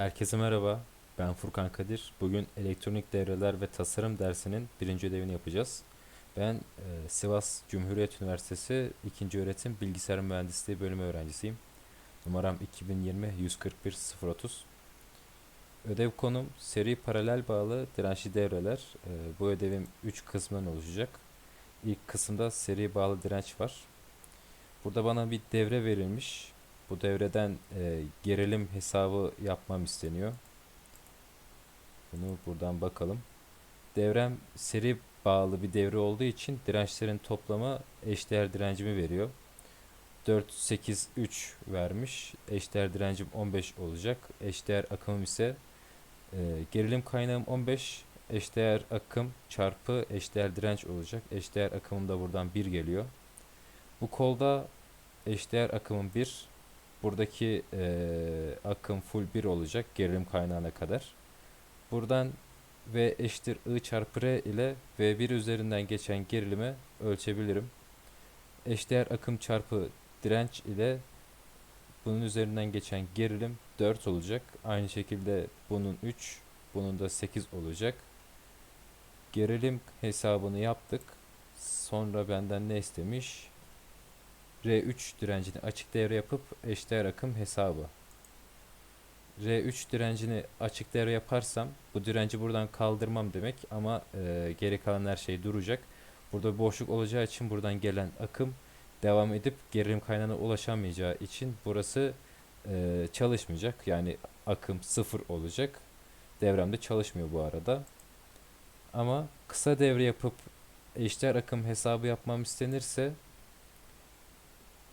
Herkese merhaba. Ben Furkan Kadir. Bugün elektronik devreler ve tasarım dersinin birinci ödevini yapacağız. Ben e, Sivas Cumhuriyet Üniversitesi 2. öğretim bilgisayar mühendisliği bölümü öğrencisiyim. Numaram 2020 141 030. Ödev konum seri paralel bağlı dirençli devreler. E, bu ödevim 3 kısmından oluşacak. İlk kısımda seri bağlı direnç var. Burada bana bir devre verilmiş. Bu devreden e, gerilim hesabı yapmam isteniyor. Bunu buradan bakalım. Devrem seri bağlı bir devre olduğu için dirençlerin toplamı eşdeğer direncimi veriyor. 4, 8, 3 vermiş. Eşdeğer direncim 15 olacak. Eşdeğer akımım ise e, gerilim kaynağım 15. Eşdeğer akım çarpı eşdeğer direnç olacak. Eşdeğer akımım da buradan 1 geliyor. Bu kolda eşdeğer akımım 1. Buradaki eee, akım full 1 olacak gerilim kaynağına kadar. Buradan V eşittir I çarpı R ile V1 üzerinden geçen gerilimi ölçebilirim. Eşdeğer akım çarpı direnç ile bunun üzerinden geçen gerilim 4 olacak. Aynı şekilde bunun 3, bunun da 8 olacak. Gerilim hesabını yaptık. Sonra benden ne istemiş? R3 direncini açık devre yapıp eşdeğer akım hesabı. R3 direncini açık devre yaparsam bu direnci buradan kaldırmam demek ama e, geri kalan her şey duracak. Burada boşluk olacağı için buradan gelen akım devam edip gerilim kaynağına ulaşamayacağı için burası e, çalışmayacak. Yani akım sıfır olacak. Devremde çalışmıyor bu arada. Ama kısa devre yapıp eşdeğer akım hesabı yapmam istenirse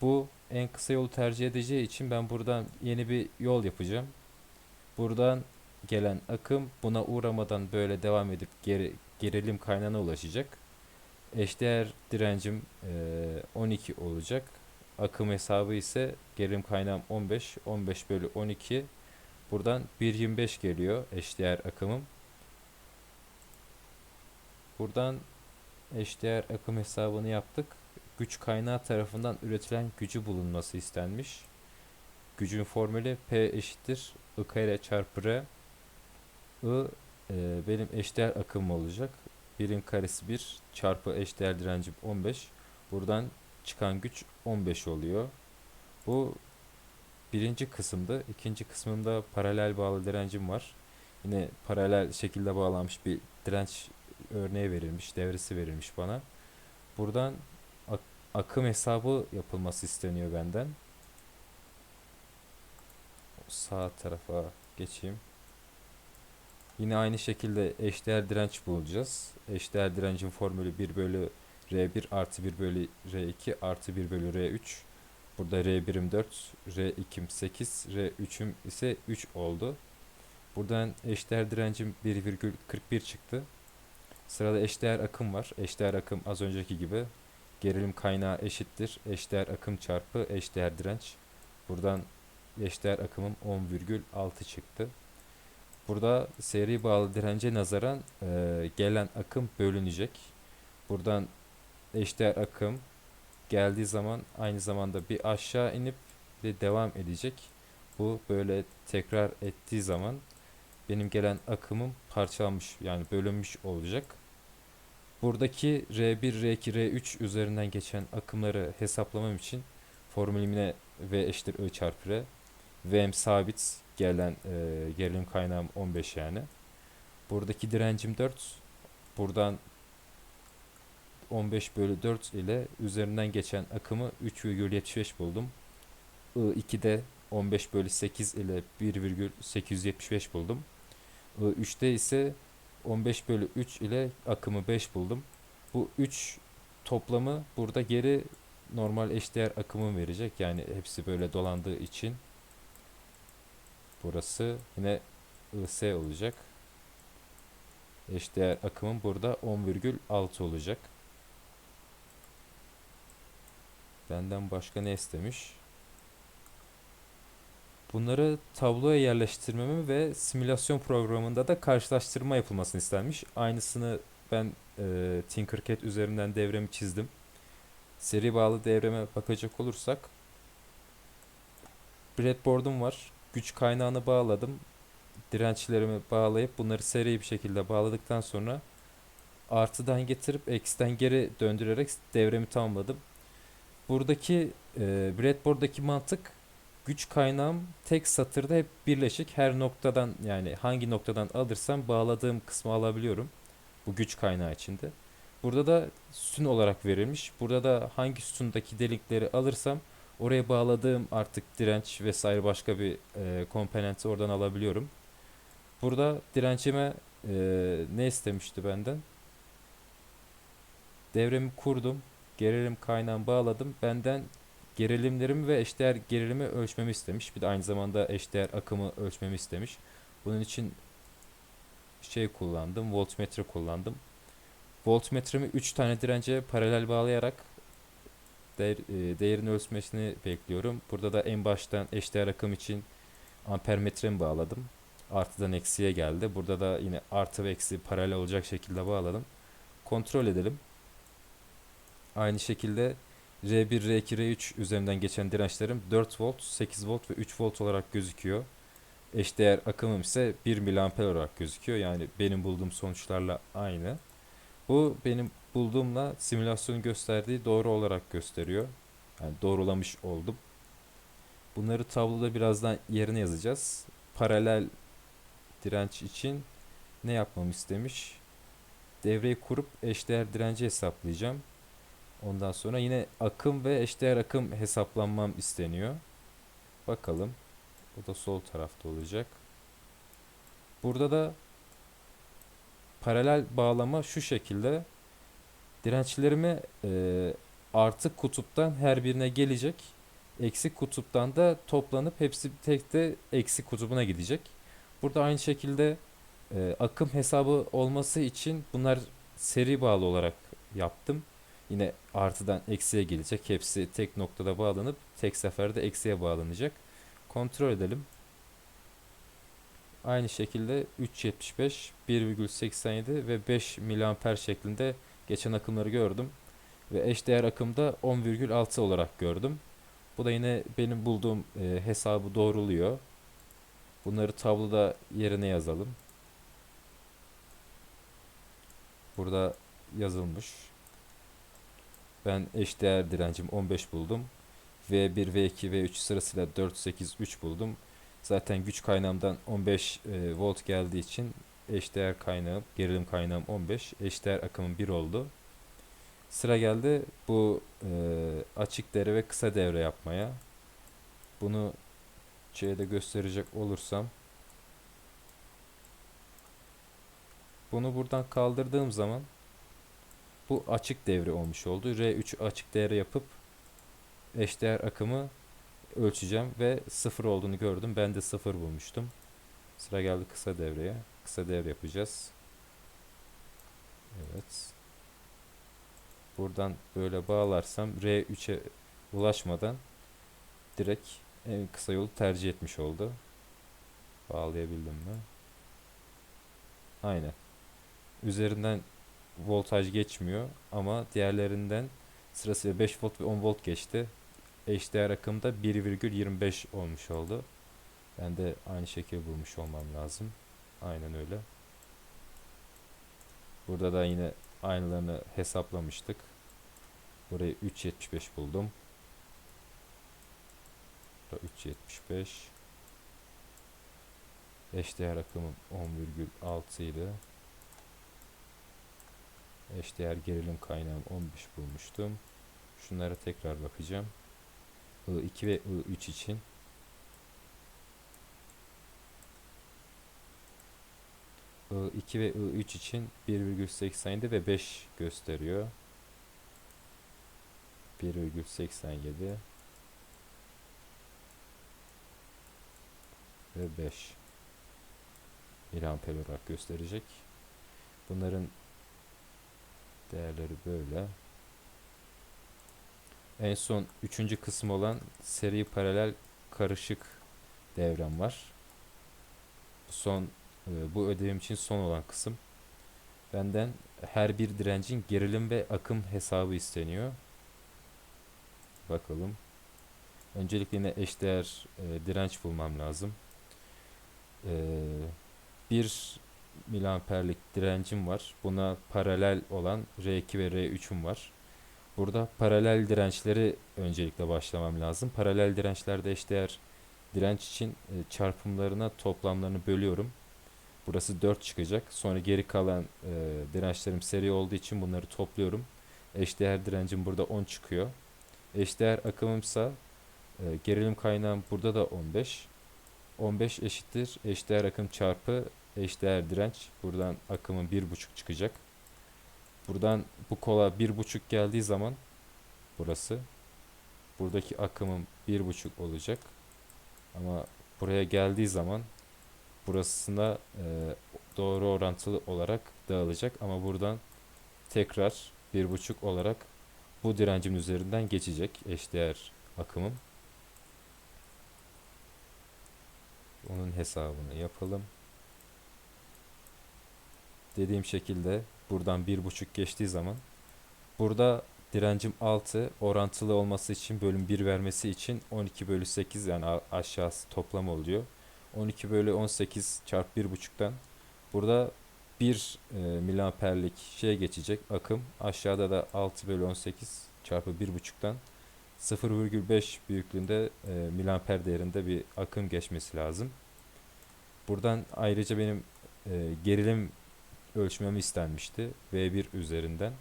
bu en kısa yolu tercih edeceği için ben buradan yeni bir yol yapacağım. Buradan gelen akım buna uğramadan böyle devam edip geri, gerilim kaynağına ulaşacak. Eşdeğer direncim eee, 12 olacak. Akım hesabı ise gerilim kaynağım 15. 15 bölü 12. Buradan 1.25 geliyor eşdeğer akımım. Buradan eşdeğer akım hesabını yaptık güç kaynağı tarafından üretilen gücü bulunması istenmiş. Gücün formülü P eşittir I kare çarpı R. I e, benim eşdeğer akımım olacak. 1'in karesi 1 çarpı eşdeğer direncim 15. Buradan çıkan güç 15 oluyor. Bu birinci kısımda. ikinci kısmında paralel bağlı direncim var. Yine paralel şekilde bağlanmış bir direnç örneği verilmiş, devresi verilmiş bana. Buradan akım hesabı yapılması isteniyor benden. Sağ tarafa geçeyim. Yine aynı şekilde eşdeğer direnç bulacağız. Eşdeğer direncin formülü 1 bölü R1 artı 1 bölü R2 artı 1 bölü R3. Burada R1'im 4, R2'm 8, R3'üm ise 3 oldu. Buradan eşdeğer direncim 1,41 çıktı. Sırada eşdeğer akım var. Eşdeğer akım az önceki gibi gerilim kaynağı eşittir. Eşdeğer akım çarpı eşdeğer direnç. Buradan eşdeğer akımım 10,6 çıktı. Burada seri bağlı dirence nazaran e, gelen akım bölünecek. Buradan eşdeğer akım geldiği zaman aynı zamanda bir aşağı inip de devam edecek. Bu böyle tekrar ettiği zaman benim gelen akımım parçalanmış yani bölünmüş olacak. Buradaki R1, R2, R3 üzerinden geçen akımları hesaplamam için formülüm yine V eşittir I çarpı R. V'm sabit gelen e, gerilim kaynağım 15 yani. Buradaki direncim 4. Buradan 15 bölü 4 ile üzerinden geçen akımı 3,75 buldum. I2'de 15 bölü 8 ile 1,875 buldum. I3'te ise 15 bölü 3 ile akımı 5 buldum. Bu 3 toplamı burada geri normal eşdeğer akımı verecek. Yani hepsi böyle dolandığı için burası yine IS olacak. Eşdeğer akımın burada 10,6 olacak. Benden başka ne istemiş? Bunları tabloya yerleştirmemi ve simülasyon programında da karşılaştırma yapılmasını istenmiş. Aynısını ben e, Tinkercad üzerinden devremi çizdim. Seri bağlı devreme bakacak olursak breadboard'um var. Güç kaynağını bağladım. dirençlerimi bağlayıp bunları seri bir şekilde bağladıktan sonra artıdan getirip eksiden geri döndürerek devremi tamamladım. Buradaki e, breadboard'daki mantık güç kaynağım tek satırda hep birleşik. Her noktadan yani hangi noktadan alırsam bağladığım kısmı alabiliyorum. Bu güç kaynağı içinde. Burada da sütun olarak verilmiş. Burada da hangi sütundaki delikleri alırsam oraya bağladığım artık direnç vesaire başka bir e, komponenti oradan alabiliyorum. Burada direncime e, ne istemişti benden? Devremi kurdum. Gerilim kaynağını bağladım. Benden gerilimlerimi ve eşdeğer gerilimi ölçmemi istemiş. Bir de aynı zamanda eşdeğer akımı ölçmemi istemiş. Bunun için şey kullandım. Voltmetre kullandım. Voltmetremi 3 tane dirence paralel bağlayarak değer, e, değerini ölçmesini bekliyorum. Burada da en baştan eşdeğer akım için ampermetremi bağladım. Artıdan eksiye geldi. Burada da yine artı ve eksi paralel olacak şekilde bağladım. Kontrol edelim. Aynı şekilde R1, R2, R3 üzerinden geçen dirençlerim 4 volt, 8 volt ve 3 volt olarak gözüküyor. Eşdeğer akımım ise 1 miliamper olarak gözüküyor. Yani benim bulduğum sonuçlarla aynı. Bu benim bulduğumla simülasyonun gösterdiği doğru olarak gösteriyor. Yani doğrulamış oldum. Bunları tabloda birazdan yerine yazacağız. Paralel direnç için ne yapmamı istemiş? Devreyi kurup eşdeğer direnci hesaplayacağım. Ondan sonra yine akım ve eşdeğer akım hesaplanmam isteniyor. Bakalım. O da sol tarafta olacak. Burada da paralel bağlama şu şekilde. Dirençlerimi e, artı kutuptan her birine gelecek. Eksik kutuptan da toplanıp hepsi tek de eksik kutubuna gidecek. Burada aynı şekilde e, akım hesabı olması için bunlar seri bağlı olarak yaptım. Yine artıdan eksiye gelecek. Hepsi tek noktada bağlanıp tek seferde eksiye bağlanacak. Kontrol edelim. Aynı şekilde 3.75, 1.87 ve 5 miliamper şeklinde geçen akımları gördüm. Ve eşdeğer akımda 10,6 olarak gördüm. Bu da yine benim bulduğum e, hesabı doğruluyor. Bunları tabloda yerine yazalım. Burada yazılmış. Ben eşdeğer direncim 15 buldum. V1, V2, V3 sırasıyla 4, 8, 3 buldum. Zaten güç kaynağımdan 15 e, volt geldiği için eşdeğer kaynağım, gerilim kaynağım 15, eşdeğer akımım 1 oldu. Sıra geldi bu e, açık devre ve kısa devre yapmaya. Bunu şeyde gösterecek olursam bunu buradan kaldırdığım zaman bu açık devre olmuş oldu. R3 açık devre yapıp eşdeğer akımı ölçeceğim ve sıfır olduğunu gördüm. Ben de sıfır bulmuştum. Sıra geldi kısa devreye. Kısa devre yapacağız. Evet. Buradan böyle bağlarsam R3'e ulaşmadan direkt en kısa yolu tercih etmiş oldu. Bağlayabildim mi? Aynen. Üzerinden voltaj geçmiyor ama diğerlerinden sırasıyla 5 volt ve 10 volt geçti. Eşdeğer akımda 1,25 olmuş oldu. Ben de aynı şekilde bulmuş olmam lazım. Aynen öyle. Burada da yine aynılarını hesaplamıştık. Burayı 3.75 buldum. Burada 3.75. Eşdeğer akımım 10,6 idi. Eşdeğer gerilim kaynağım 15 bulmuştum. Şunlara tekrar bakacağım. I2 ve I3 için. I2 ve I3 için 1,87 ve 5 gösteriyor. 1,87 ve 5 miliamper olarak gösterecek. Bunların değerleri böyle. En son üçüncü kısım olan seri paralel karışık devrem var. Son e, bu ödevim için son olan kısım. Benden her bir direncin gerilim ve akım hesabı isteniyor. Bakalım. Öncelikle yine eşdeğer e, direnç bulmam lazım. E, 1 miliamperlik direncim var. Buna paralel olan R2 ve R3'üm var. Burada paralel dirençleri öncelikle başlamam lazım. Paralel dirençlerde eşdeğer direnç için e, çarpımlarına toplamlarını bölüyorum. Burası 4 çıkacak. Sonra geri kalan e, dirençlerim seri olduğu için bunları topluyorum. Eşdeğer direncim burada 10 çıkıyor. Eşdeğer akımımsa e, gerilim kaynağım burada da 15. 15 eşittir eşdeğer akım çarpı eşdeğer direnç. Buradan akımın 1,5 çıkacak. Buradan bu kola 1,5 geldiği zaman burası buradaki akımım 1,5 olacak. Ama buraya geldiği zaman burasına e, doğru orantılı olarak dağılacak ama buradan tekrar 1,5 olarak bu direncin üzerinden geçecek eşdeğer akımım. Onun hesabını yapalım. Dediğim şekilde buradan 1,5 geçtiği zaman burada direncim 6 orantılı olması için bölüm 1 vermesi için 12 bölü 8 yani aşağısı toplam oluyor. 12 bölü 18 çarpı 1,5'tan burada 1 e, miliamperlik şey geçecek akım. Aşağıda da 6 bölü 18 çarpı 1,5'tan 0,5 büyüklüğünde e, miliamper değerinde bir akım geçmesi lazım. Buradan ayrıca benim e, gerilim ölçmemi istenmişti V1 üzerinden.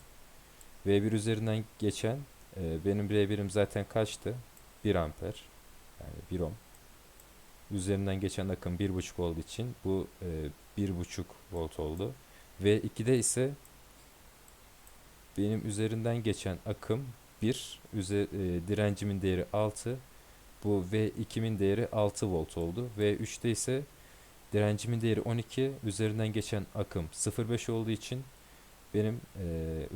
V1 üzerinden geçen e, benim R1'im zaten kaçtı? 1 amper. Yani 1 ohm. Üzerinden geçen akım 1.5 olduğu için bu e, 1.5 volt oldu. V2'de ise benim üzerinden geçen akım 1, üze, e, direncimin değeri 6. Bu V2'min değeri 6 volt oldu. V3'te ise direncimin değeri 12, üzerinden geçen akım 0.5 olduğu için benim e,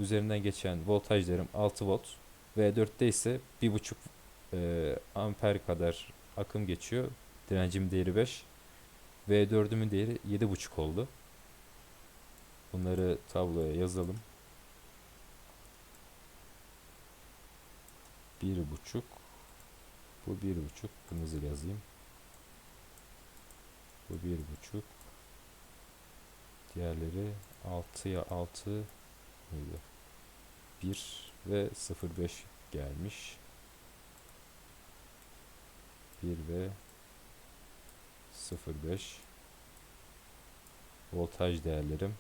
üzerinden geçen voltaj değerim 6 volt. V4'te ise 1.5 e, amper kadar akım geçiyor. Direncim değeri 5. V4'ümün değeri 7.5 oldu. Bunları tabloya yazalım. 1.5 Bu 1.5 kırmızı yazayım. Bu 1.5 Diğerleri 6'ya 6 mıydı? 1 ve 0.5 gelmiş. 1 ve 0.5 voltaj değerlerim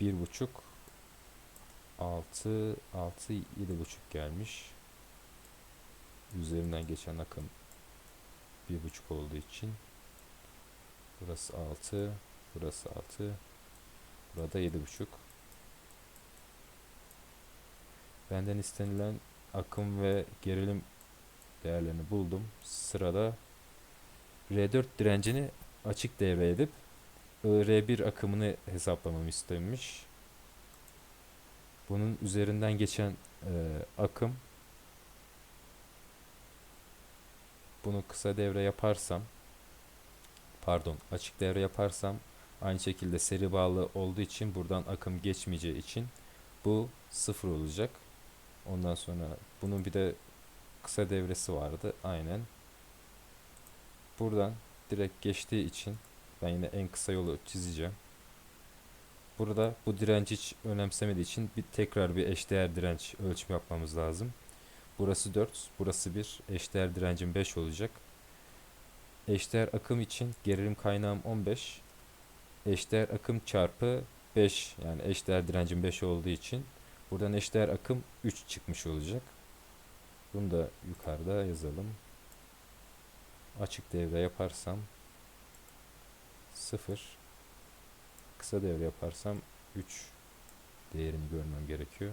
1.5 6 6 7.5 gelmiş. Üzerinden geçen akım 1.5 olduğu için burası 6 burası 6 burada 7.5 benden istenilen akım ve gerilim değerlerini buldum. Sırada R4 direncini açık devre edip R1 akımını hesaplamamı istemiş. Bunun üzerinden geçen e, akım bunu kısa devre yaparsam pardon açık devre yaparsam aynı şekilde seri bağlı olduğu için buradan akım geçmeyeceği için bu sıfır olacak. Ondan sonra bunun bir de kısa devresi vardı. Aynen. Buradan direkt geçtiği için ben yine en kısa yolu çizeceğim. Burada bu direnç hiç önemsemediği için bir tekrar bir eşdeğer direnç ölçümü yapmamız lazım. Burası 4, burası 1. Eşdeğer direncim 5 olacak. Eşdeğer akım için gerilim kaynağım 15. Eşdeğer akım çarpı 5 yani eşdeğer direncim 5 olduğu için buradan eşdeğer akım 3 çıkmış olacak. Bunu da yukarıda yazalım. Açık devre yaparsam 0 kısa devre yaparsam 3 değerini görmem gerekiyor.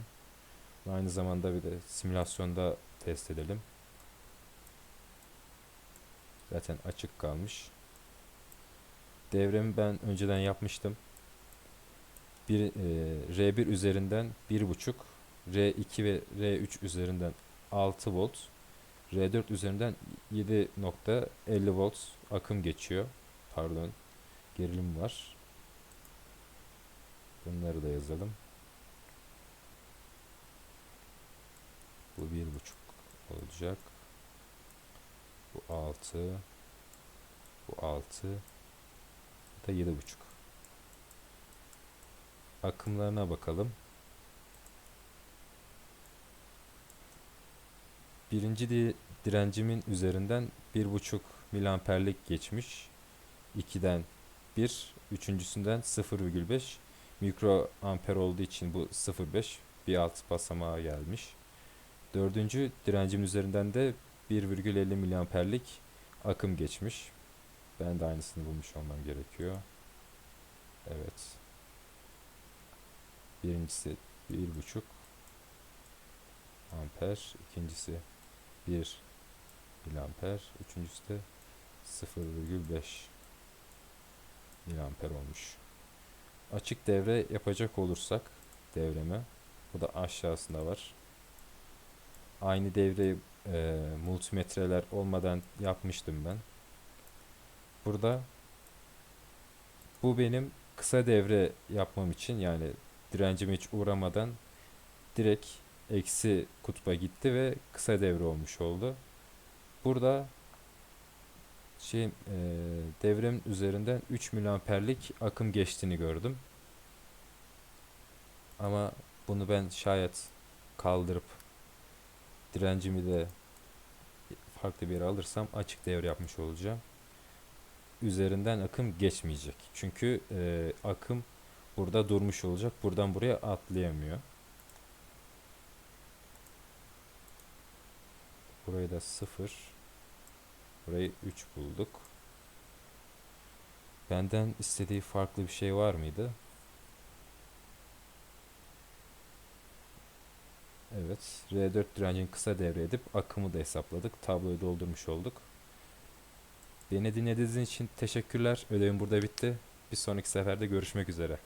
Aynı zamanda bir de simülasyonda test edelim. Zaten açık kalmış. Devremi ben önceden yapmıştım. Bir, e, R1 üzerinden 1.5 R2 ve R3 üzerinden 6 volt R4 üzerinden 7.50 volt akım geçiyor. Pardon. Gerilim var. Bunları da yazalım. Bu 1.5 olacak. Bu 6 Bu 6. Bu da 7,5. Akımlarına bakalım. Birinci di- direncimin üzerinden 1,5 miliamperlik geçmiş. 2'den 1, üçüncüsünden 0,5 mikro amper olduğu için bu 0,5 bir alt basamağa gelmiş. Dördüncü direncim üzerinden de 1,50 miliamperlik akım geçmiş. Ben de aynısını bulmuş olmam gerekiyor. Evet. Birincisi 1,5 amper, ikincisi 1 miliamper, üçüncüsü de 0,5 miliamper olmuş. Açık devre yapacak olursak devreme, bu da aşağısında var. Aynı devreyi e, multimetreler olmadan yapmıştım ben. Burada bu benim kısa devre yapmam için yani direncime hiç uğramadan direkt eksi kutba gitti ve kısa devre olmuş oldu. Burada şey e, devremin üzerinden 3 miliamperlik akım geçtiğini gördüm. Ama bunu ben şayet kaldırıp direncimi de farklı bir yere alırsam açık devre yapmış olacağım. Üzerinden akım geçmeyecek. Çünkü e, akım burada durmuş olacak. Buradan buraya atlayamıyor. Burayı da 0 Burayı 3 bulduk. Benden istediği farklı bir şey var mıydı? Evet. R4 direncini kısa devre edip akımı da hesapladık. Tabloyu doldurmuş olduk. Beni dinlediğiniz için teşekkürler. Ödevim burada bitti. Bir sonraki seferde görüşmek üzere.